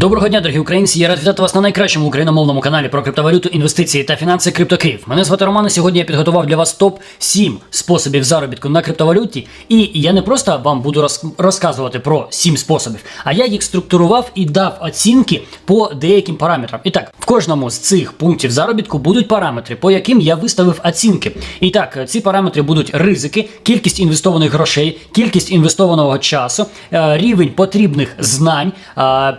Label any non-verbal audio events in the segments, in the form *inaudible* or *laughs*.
Доброго дня, дорогі українці. Я рад вітати вас на найкращому україномовному каналі про криптовалюту, інвестиції та фінанси CryptoKiv. Мене звати Роман. і Сьогодні я підготував для вас топ 7 способів заробітку на криптовалюті. І я не просто вам буду роз- розказувати про 7 способів, а я їх структурував і дав оцінки по деяким параметрам. І так, в кожному з цих пунктів заробітку будуть параметри, по яким я виставив оцінки. І так, ці параметри будуть ризики, кількість інвестованих грошей, кількість інвестованого часу, е, рівень потрібних знань, е,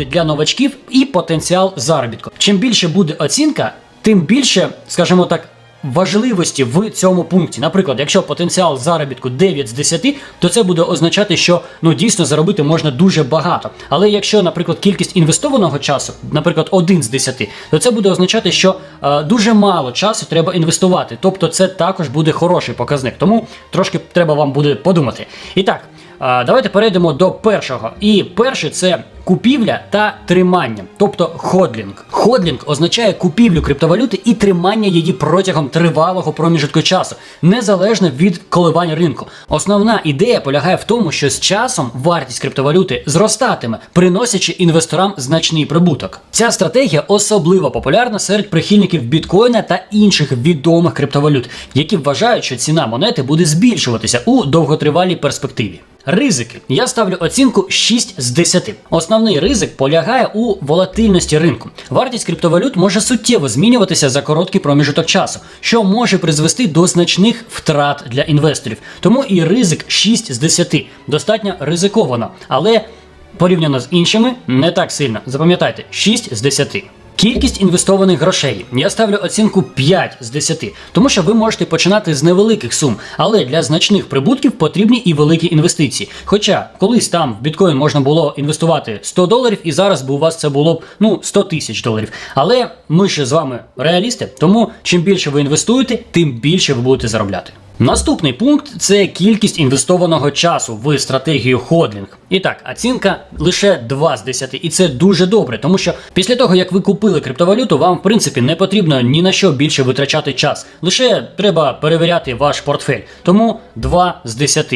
підходи для новачків і потенціал заробітку. Чим більше буде оцінка, тим більше, скажімо так. Важливості в цьому пункті. Наприклад, якщо потенціал заробітку 9 з 10, то це буде означати, що ну дійсно заробити можна дуже багато. Але якщо, наприклад, кількість інвестованого часу, наприклад, 1 з 10, то це буде означати, що е, дуже мало часу треба інвестувати. Тобто це також буде хороший показник. Тому трошки треба вам буде подумати. І так, давайте перейдемо до першого. І перше це купівля та тримання, тобто ходлінг. Ходлінг означає купівлю криптовалюти і тримання її протягом тривалого проміжку часу, незалежно від коливань ринку. Основна ідея полягає в тому, що з часом вартість криптовалюти зростатиме, приносячи інвесторам значний прибуток. Ця стратегія особливо популярна серед прихильників біткоїна та інших відомих криптовалют, які вважають, що ціна монети буде збільшуватися у довготривалій перспективі. Ризики. Я ставлю оцінку 6 з 10. Основний ризик полягає у волатильності ринку. Вартість криптовалют може суттєво змінюватися за короткий проміжок часу, що може призвести до значних втрат для інвесторів. Тому і ризик 6 з 10. Достатньо ризиковано, але порівняно з іншими не так сильно. Запам'ятайте, 6 з 10. Кількість інвестованих грошей. Я ставлю оцінку 5 з 10, тому що ви можете починати з невеликих сум, але для значних прибутків потрібні і великі інвестиції. Хоча колись там в біткоін можна було інвестувати 100 доларів, і зараз би у вас це було б ну 100 тисяч доларів. Але ми ще з вами реалісти, тому чим більше ви інвестуєте, тим більше ви будете заробляти. Наступний пункт це кількість інвестованого часу в стратегію ходлінг. І так, оцінка лише 2 з 10, і це дуже добре, тому що після того, як ви купили криптовалюту, вам в принципі не потрібно ні на що більше витрачати час. Лише треба перевіряти ваш портфель. Тому 2 з 10.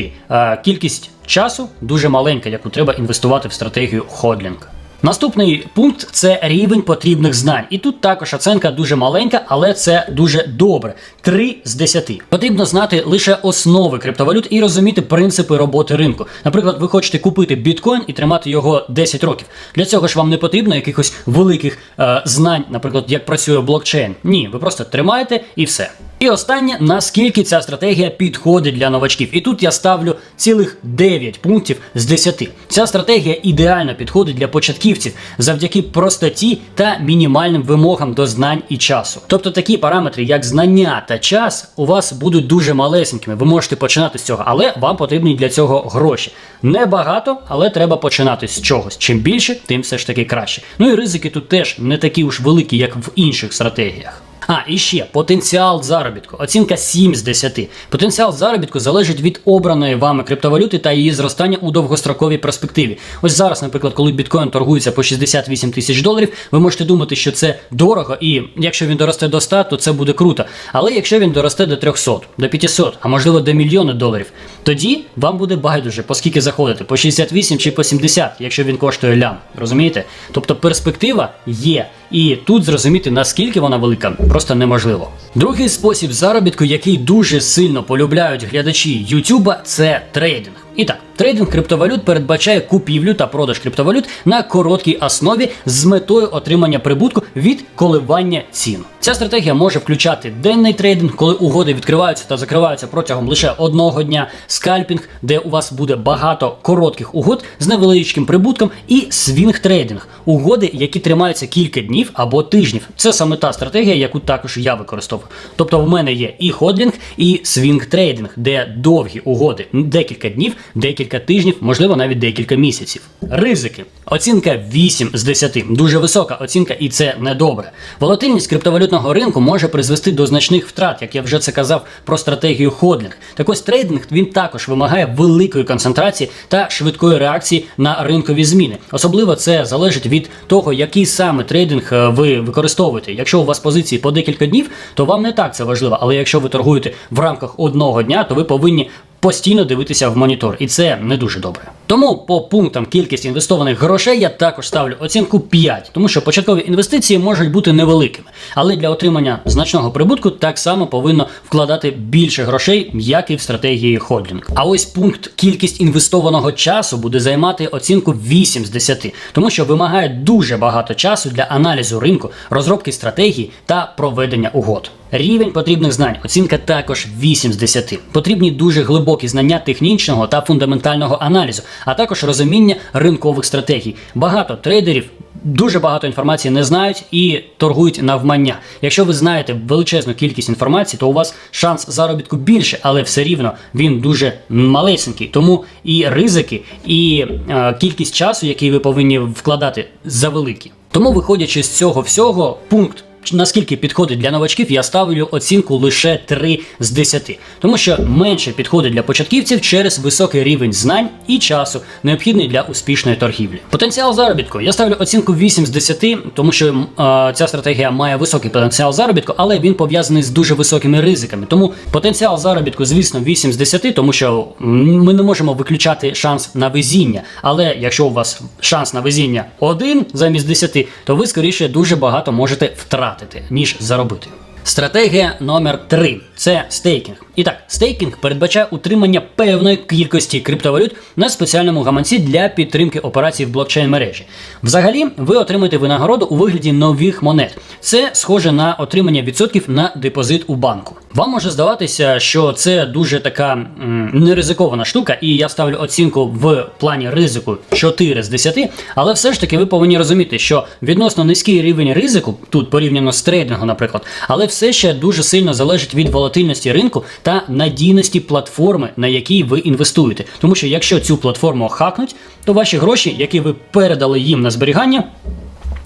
Кількість часу дуже маленька, яку треба інвестувати в стратегію ходлінг. Наступний пункт це рівень потрібних знань. І тут також оценка дуже маленька, але це дуже добре. 3 з 10. Потрібно знати лише основи криптовалют і розуміти принципи роботи ринку. Наприклад, ви хочете купити біткоін і тримати його 10 років. Для цього ж вам не потрібно якихось великих е, знань, наприклад, як працює блокчейн. Ні, ви просто тримаєте і все. І останнє, наскільки ця стратегія підходить для новачків. І тут я ставлю цілих 9 пунктів з 10. Ця стратегія ідеально підходить для початківців завдяки простоті та мінімальним вимогам до знань і часу. Тобто такі параметри, як знання та час, у вас будуть дуже малесенькими. Ви можете починати з цього, але вам потрібні для цього гроші. Небагато, але треба починати з чогось. Чим більше, тим все ж таки краще. Ну і ризики тут теж не такі уж великі, як в інших стратегіях. А, і ще потенціал заробітку. Оцінка 7 з 10. Потенціал заробітку залежить від обраної вами криптовалюти та її зростання у довгостроковій перспективі. Ось зараз, наприклад, коли біткоін торгується по 68 тисяч доларів, ви можете думати, що це дорого, і якщо він доросте до 100, то це буде круто. Але якщо він доросте до 300, до 500, а можливо до мільйона доларів, тоді вам буде байдуже, по скільки заходити, по 68 чи по 70, якщо він коштує лям. Розумієте? Тобто перспектива є. І тут зрозуміти наскільки вона велика, просто неможливо. Другий спосіб заробітку, який дуже сильно полюбляють глядачі Ютуба, це трейдинг. І так, трейдинг криптовалют передбачає купівлю та продаж криптовалют на короткій основі з метою отримання прибутку від коливання цін. Ця стратегія може включати денний трейдинг, коли угоди відкриваються та закриваються протягом лише одного дня, скальпінг, де у вас буде багато коротких угод з невеличким прибутком, і свінг трейдинг угоди, які тримаються кілька днів або тижнів. Це саме та стратегія, яку також я використовую. Тобто в мене є і ходлінг, і свінг трейдинг, де довгі угоди, декілька днів, декілька тижнів, можливо, навіть декілька місяців. Ризики. Оцінка 8 з 10. Дуже висока оцінка, і це недобре. Волатильність криптовалютного ринку може призвести до значних втрат, як я вже це казав про стратегію ходлінг. Так ось трейдинг він також вимагає великої концентрації та швидкої реакції на ринкові зміни. Особливо це залежить від того, який саме трейдинг е, ви використовуєте. Якщо у вас позиції по декілька днів, то вам не так це важливо. Але якщо ви торгуєте в рамках одного дня, то ви повинні постійно дивитися в монітор, і це не дуже добре. Тому по пунктам кількість інвестованих грошей я також ставлю оцінку 5, тому що початкові інвестиції можуть бути невеликими, але для отримання значного прибутку так само повинно вкладати більше грошей, як і в стратегії ходлінг. А ось пункт кількість інвестованого часу буде займати оцінку 8 з 10, тому що вимагає дуже багато часу для аналізу ринку, розробки стратегії та проведення угод. Рівень потрібних знань, оцінка також 8 з 10. Потрібні дуже глибокі знання технічного та фундаментального аналізу, а також розуміння ринкових стратегій. Багато трейдерів дуже багато інформації не знають і торгують навмання. Якщо ви знаєте величезну кількість інформації, то у вас шанс заробітку більше, але все рівно він дуже малесенький. Тому і ризики, і е, кількість часу, який ви повинні вкладати, завеликі. Тому, виходячи з цього всього, пункт наскільки підходить для новачків, я ставлю оцінку лише 3 з 10, тому що менше підходить для початківців через високий рівень знань і часу, необхідний для успішної торгівлі. Потенціал заробітку я ставлю оцінку 8 з 10, тому що е, ця стратегія має високий потенціал заробітку, але він пов'язаний з дуже високими ризиками. Тому потенціал заробітку, звісно, 8 з 10, тому що ми не можемо виключати шанс на везіння. Але якщо у вас шанс на везіння 1 замість 10, то ви скоріше дуже багато можете втратити, ніж заробити. Стратегія номер 3 це стейкінг. І так, стейкінг передбачає утримання певної кількості криптовалют на спеціальному гаманці для підтримки операцій в блокчейн мережі. Взагалі, ви отримаєте винагороду у вигляді нових монет. Це схоже на отримання відсотків на депозит у банку. Вам може здаватися, що це дуже така м, неризикована штука, і я ставлю оцінку в плані ризику 4 з 10, але все ж таки ви повинні розуміти, що відносно низький рівень ризику, тут порівняно з трейдингом, наприклад, але все ще дуже сильно залежить від волатильності ринку та надійності платформи, на якій ви інвестуєте. Тому що якщо цю платформу хакнуть, то ваші гроші, які ви передали їм на зберігання,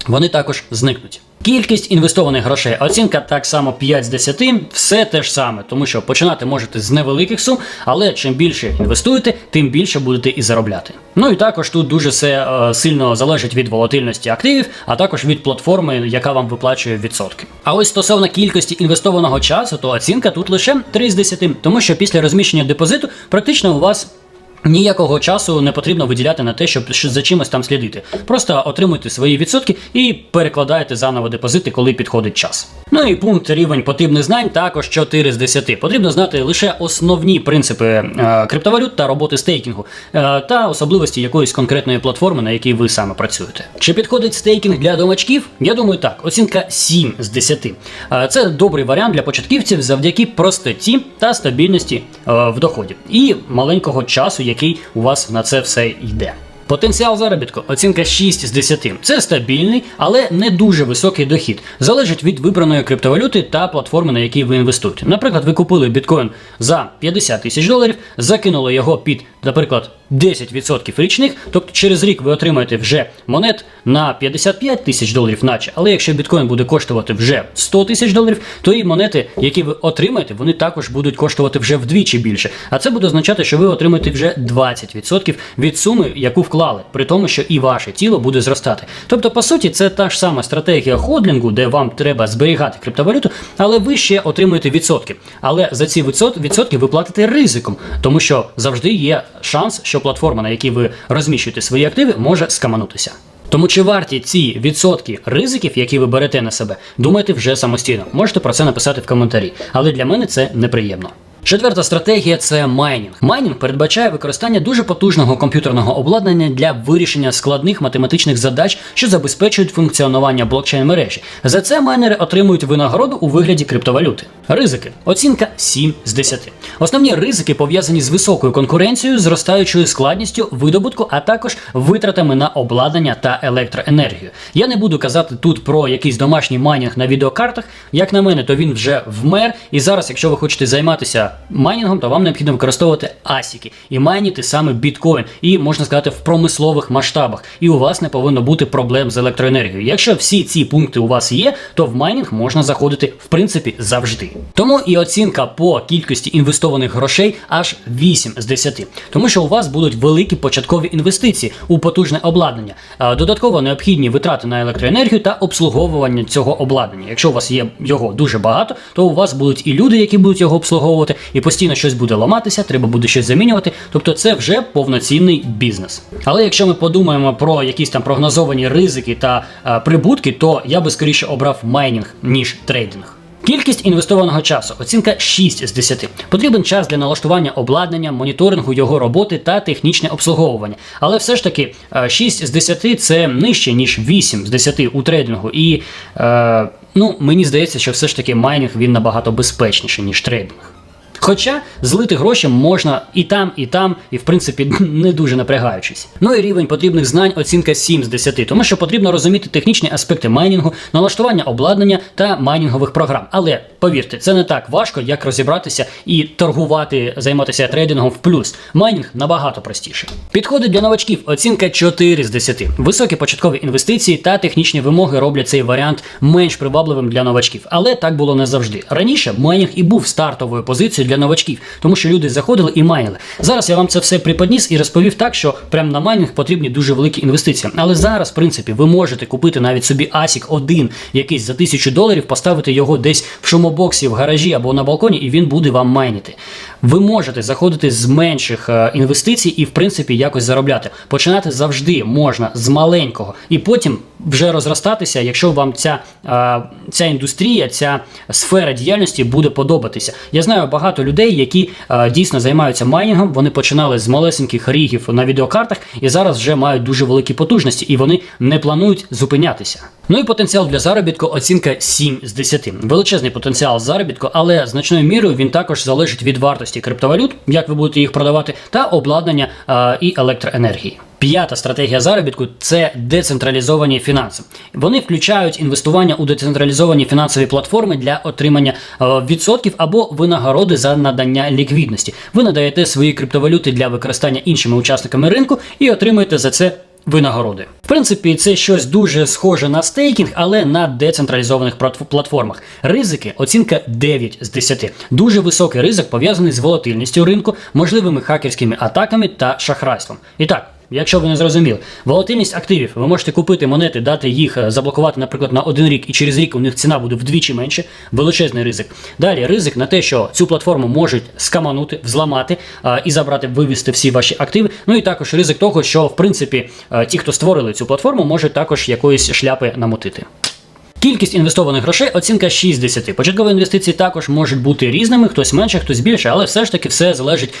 вони також зникнуть. Кількість інвестованих грошей, оцінка так само 5 з 10, все те ж саме, тому що починати можете з невеликих сум, але чим більше інвестуєте, тим більше будете і заробляти. Ну і також тут дуже все е, сильно залежить від волатильності активів, а також від платформи, яка вам виплачує відсотки. А ось стосовно кількості інвестованого часу, то оцінка тут лише 3 з 10, тому що після розміщення депозиту практично у вас. Ніякого часу не потрібно виділяти на те, щоб за чимось там слідити. Просто отримуйте свої відсотки і перекладаєте заново депозити, коли підходить час. Ну і пункт рівень потрібних знань також 4 з 10. Потрібно знати лише основні принципи е, криптовалют та роботи стейкінгу е, та особливості якоїсь конкретної платформи, на якій ви саме працюєте. Чи підходить стейкінг для домачків? Я думаю, так. Оцінка 7 з 10. Е, Це добрий варіант для початківців завдяки простоті та стабільності в доході і маленького часу, який у вас на це все йде. Потенціал заробітку оцінка 6 з 10. Це стабільний, але не дуже високий дохід. Залежить від вибраної криптовалюти та платформи, на якій ви інвестуєте. Наприклад, ви купили біткоін за 50 тисяч доларів, закинули його під, наприклад, 10% річних, тобто через рік ви отримаєте вже монет на 55 тисяч доларів, наче. Але якщо біткоін буде коштувати вже 100 тисяч доларів, то і монети, які ви отримаєте, вони також будуть коштувати вже вдвічі більше. А це буде означати, що ви отримаєте вже 20% від суми, яку вклали, при тому, що і ваше тіло буде зростати. Тобто, по суті, це та ж сама стратегія ходлінгу, де вам треба зберігати криптовалюту, але ви ще отримуєте відсотки. Але за ці відсот- відсотки ви платите ризиком, тому що завжди є шанс, що платформа, на якій ви розміщуєте свої активи, може скаманутися. Тому чи варті ці відсотки ризиків, які ви берете на себе, думайте вже самостійно. Можете про це написати в коментарі, але для мене це неприємно. Четверта стратегія це майнінг. Майнінг передбачає використання дуже потужного комп'ютерного обладнання для вирішення складних математичних задач, що забезпечують функціонування блокчейн мережі. За це майнери отримують винагороду у вигляді криптовалюти. Ризики. Оцінка 7 з 10. Основні ризики пов'язані з високою конкуренцією, зростаючою складністю видобутку, а також витратами на обладнання та електроенергію. Я не буду казати тут про якийсь домашній майнінг на відеокартах. Як на мене, то він вже вмер. І зараз, якщо ви хочете займатися майнінгом, то вам необхідно використовувати асіки і майніти саме біткоін, і можна сказати, в промислових масштабах. І у вас не повинно бути проблем з електроенергією. Якщо всі ці пункти у вас є, то в майнінг можна заходити в принципі завжди. Тому і оцінка по кількості інвестованих грошей аж 8 з 10. Тому що у вас будуть великі початкові інвестиції у потужне обладнання, додатково необхідні витрати на електроенергію та обслуговування цього обладнання. Якщо у вас є його дуже багато, то у вас будуть і люди, які будуть його обслуговувати, і постійно щось буде ламатися, треба буде щось замінювати. Тобто це вже повноцінний бізнес. Але якщо ми подумаємо про якісь там прогнозовані ризики та е, прибутки, то я би скоріше обрав майнінг ніж трейдинг. Кількість інвестованого часу оцінка 6 з 10. Потрібен час для налаштування обладнання, моніторингу його роботи та технічне обслуговування. Але все ж таки е, 6 з 10 це нижче, ніж 8 з 10 у трейдингу. І е, ну, мені здається, що все ж таки майнінг він набагато безпечніший, ніж трейдинг. Хоча злити гроші можна і там, і там, і в принципі *laughs* не дуже напрягаючись. Ну і рівень потрібних знань оцінка 7 з 10, тому що потрібно розуміти технічні аспекти майнінгу, налаштування обладнання та майнінгових програм. Але повірте, це не так важко, як розібратися і торгувати, займатися трейдингом в плюс. Майнінг набагато простіше. Підходи для новачків оцінка 4 з 10. Високі початкові інвестиції та технічні вимоги роблять цей варіант менш привабливим для новачків. Але так було не завжди. Раніше майнінг і був стартовою позицією для новачків, тому що люди заходили і майнили. Зараз я вам це все приподніс і розповів так, що прямо на майнінг потрібні дуже великі інвестиції. Але зараз, в принципі, ви можете купити навіть собі ASIC 1 якийсь за тисячу доларів, поставити його десь в шумобоксі, в гаражі або на балконі, і він буде вам майнити. Ви можете заходити з менших е, інвестицій і, в принципі, якось заробляти. Починати завжди можна з маленького, і потім вже розростатися, якщо вам ця, е, ця індустрія, ця сфера діяльності буде подобатися. Я знаю багато людей, які е, дійсно займаються майнінгом. Вони починали з малесеньких рігів на відеокартах і зараз вже мають дуже великі потужності, і вони не планують зупинятися. Ну і потенціал для заробітку оцінка 7 з 10. Величезний потенціал заробітку, але значною мірою він також залежить від вартості криптовалют, як ви будете їх продавати, та обладнання е, і електроенергії. П'ята стратегія заробітку це децентралізовані фінанси. Вони включають інвестування у децентралізовані фінансові платформи для отримання е, відсотків або винагороди за надання ліквідності. Ви надаєте свої криптовалюти для використання іншими учасниками ринку і отримуєте за це. Винагороди. В принципі, це щось дуже схоже на стейкінг, але на децентралізованих платформах. Ризики оцінка 9 з 10. Дуже високий ризик пов'язаний з волатильністю ринку, можливими хакерськими атаками та шахрайством. І так. Якщо ви не зрозуміли, волатильність активів, ви можете купити монети, дати їх е, заблокувати, наприклад, на один рік, і через рік у них ціна буде вдвічі менше. Величезний ризик. Далі ризик на те, що цю платформу можуть скаманути, взламати а, і забрати, вивести всі ваші активи. Ну і також ризик того, що в принципі е, ті, хто створили цю платформу, можуть також якоїсь шляпи намотити. Кількість інвестованих грошей оцінка 60. Початкові інвестиції також можуть бути різними, хтось менше, хтось більше, але все ж таки все залежить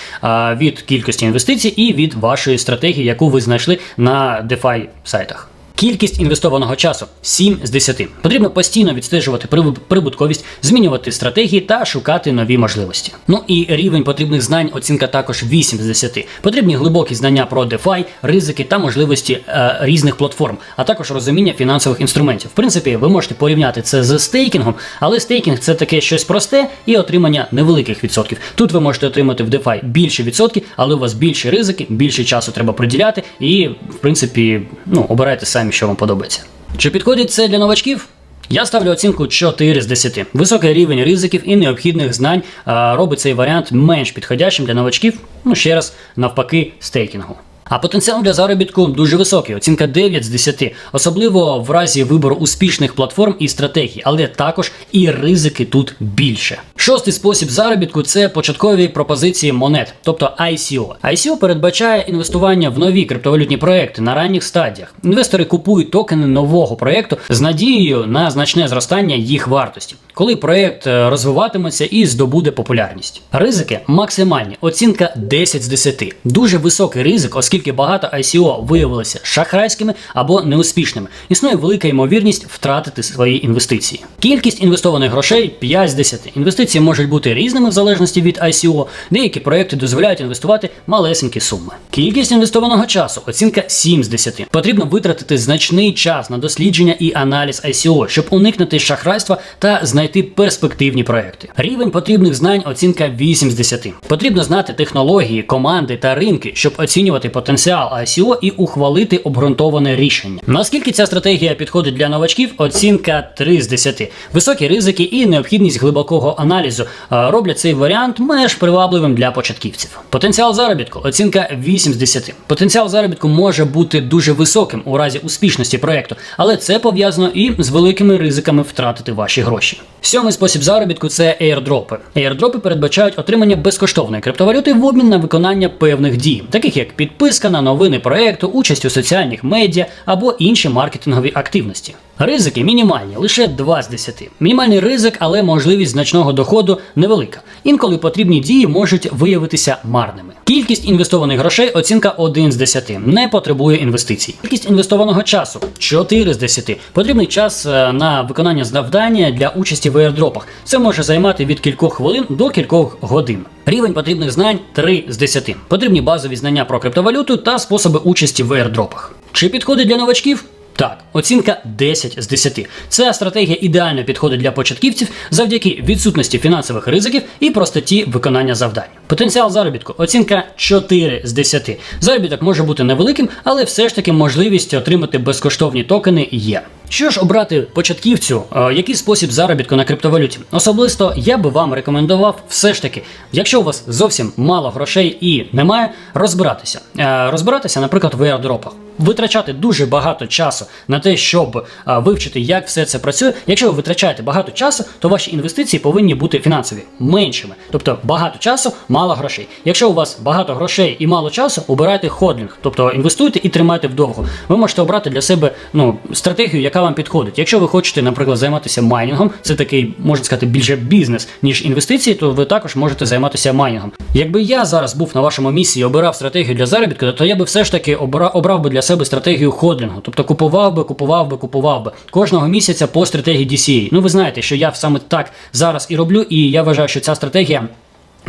від кількості інвестицій і від вашої стратегії, яку ви знайшли на DeFi сайтах. Кількість інвестованого часу 7 з 10. Потрібно постійно відстежувати прибутковість, змінювати стратегії та шукати нові можливості. Ну і рівень потрібних знань оцінка також 8 з 10. Потрібні глибокі знання про DeFi, ризики та можливості е, різних платформ, а також розуміння фінансових інструментів. В принципі, ви можете порівняти це з стейкінгом, але стейкінг це таке щось просте і отримання невеликих відсотків. Тут ви можете отримати в DeFi більше відсотки, але у вас більші ризики, більше часу треба приділяти, і в принципі, ну обирайте самі, що вам подобається. Чи підходить це для новачків? Я ставлю оцінку 4 з 10. Високий рівень ризиків і необхідних знань робить цей варіант менш підходящим для новачків. Ну ще раз, навпаки, стейкінгу. А потенціал для заробітку дуже високий, оцінка 9 з 10, особливо в разі вибору успішних платформ і стратегій, але також і ризики тут більше. Шостий спосіб заробітку це початкові пропозиції монет, тобто ICO. ICO передбачає інвестування в нові криптовалютні проекти на ранніх стадіях. Інвестори купують токени нового проекту з надією на значне зростання їх вартості, коли проект е, розвиватиметься і здобуде популярність. Ризики максимальні, оцінка 10 з 10. Дуже високий ризик, оскільки багато ICO виявилися шахрайськими або неуспішними. Існує велика ймовірність втратити свої інвестиції. Кількість інвестованих грошей 5 з 10. Інвестиції можуть бути різними в залежності від ICO. Деякі проекти дозволяють інвестувати малесенькі суми. Кількість інвестованого часу оцінка 7 з 10. Потрібно витратити значний час на дослідження і аналіз ICO, щоб уникнути шахрайства та знайти перспективні проекти. Рівень потрібних знань оцінка 8 з 10. Потрібно знати технології, команди та ринки, щоб оцінювати потенціал ICO і ухвалити обґрунтоване рішення. Наскільки ця стратегія підходить для новачків? Оцінка 3 з 10. Високі ризики і необхідність глибокого аналізу роблять цей варіант менш привабливим для початківців. Потенціал заробітку оцінка 8 з 10. Потенціал заробітку може бути дуже високим у разі успішності проекту, але це пов'язано і з великими ризиками втратити ваші гроші. Сьомий спосіб заробітку це ейрдропи. Ейрдропи передбачають отримання безкоштовної криптовалюти в обмін на виконання певних дій, таких як підписка на новини проекту, участь у соціальних медіа або інші маркетингові активності. Ризики мінімальні, лише 2 з 10. Мінімальний ризик, але можливість значного доходу невелика. Інколи потрібні дії можуть виявитися марними. Кількість інвестованих грошей оцінка 1 з 10. Не потребує інвестицій. Кількість інвестованого часу 4 з 10. Потрібний час е, на виконання завдання для участі в аірдропах. Це може займати від кількох хвилин до кількох годин. Рівень потрібних знань 3 з 10. Потрібні базові знання про криптовалюту та способи участі в аірдропах. Чи підходить для новачків? Так, оцінка 10 з 10. Ця стратегія ідеально підходить для початківців завдяки відсутності фінансових ризиків і простоті виконання завдань. Потенціал заробітку оцінка 4 з 10. Заробіток може бути невеликим, але все ж таки можливість отримати безкоштовні токени є. Що ж обрати початківцю, е, який спосіб заробітку на криптовалюті? Особисто я би вам рекомендував все ж таки, якщо у вас зовсім мало грошей і немає, розбиратися. Е, Розбиратися, наприклад, в аірдропах. Витрачати дуже багато часу на те, щоб е, вивчити, як все це працює. Якщо ви витрачаєте багато часу, то ваші інвестиції повинні бути фінансові меншими. Тобто багато часу, мало грошей. Якщо у вас багато грошей і мало часу, обирайте ходлінг, тобто інвестуйте і тримайте вдовго. Ви можете обрати для себе ну стратегію, яка вам підходить. Якщо ви хочете, наприклад, займатися майнінгом, це такий можна сказати більше бізнес ніж інвестиції, то ви також можете займатися майнінгом. Якби я зараз був на вашому місці і обирав стратегію для заробітку, то я би все ж таки обрав би для себе стратегію ходлінгу, тобто купував би, купував би, купував би кожного місяця по стратегії DCA. Ну ви знаєте, що я саме так зараз і роблю, і я вважаю, що ця стратегія.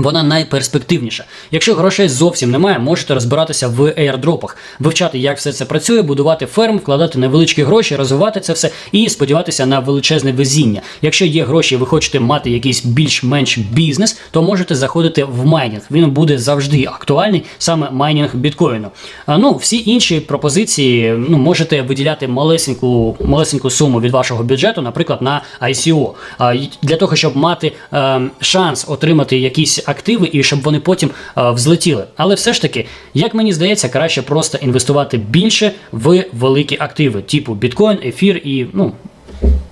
Вона найперспективніша. Якщо грошей зовсім немає, можете розбиратися в аірдропах, вивчати, як все це працює, будувати ферм, вкладати невеличкі гроші, розвивати це все і сподіватися на величезне везіння. Якщо є гроші, і ви хочете мати якийсь більш-менш бізнес, то можете заходити в майнінг. Він буде завжди актуальний, саме майнінг біткоїну. А ну всі інші пропозиції ну можете виділяти малесеньку малесеньку суму від вашого бюджету, наприклад, на ICO. А, для того, щоб мати е, шанс отримати якісь активи і щоб вони потім е, взлетіли. Але все ж таки, як мені здається, краще просто інвестувати більше в великі активи, типу біткоін, ефір і ну.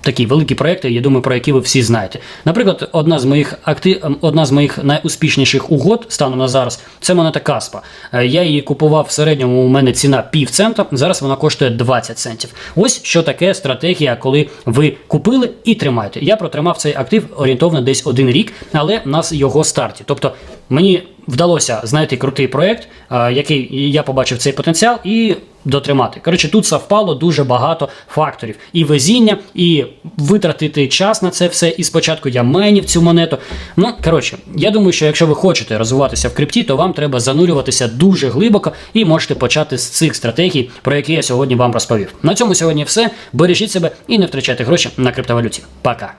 Такі великі проекти, я думаю, про які ви всі знаєте. Наприклад, одна з моїх актив, одна з моїх найуспішніших угод станом на зараз це монета Каспа. Е, Я її купував в середньому. У мене ціна пів цента. Зараз вона коштує 20 центів. Ось що таке стратегія, коли ви купили і тримаєте. Я протримав цей актив орієнтовно десь один рік, але нас його старті. Тобто мені вдалося знайти крутий проект, е, який я побачив цей потенціал і дотримати. Коротше, тут совпало дуже багато факторів: і везіння, і витратити час на це все. І спочатку я майнів цю монету. Ну коротше, я думаю, що якщо ви хочете розвиватися в крипті, то вам треба занурюватися дуже глибоко і можете почати з цих стратегій, про які я сьогодні вам розповів. На цьому сьогодні все. Бережіть себе і не втрачайте гроші на криптовалюті. Пока.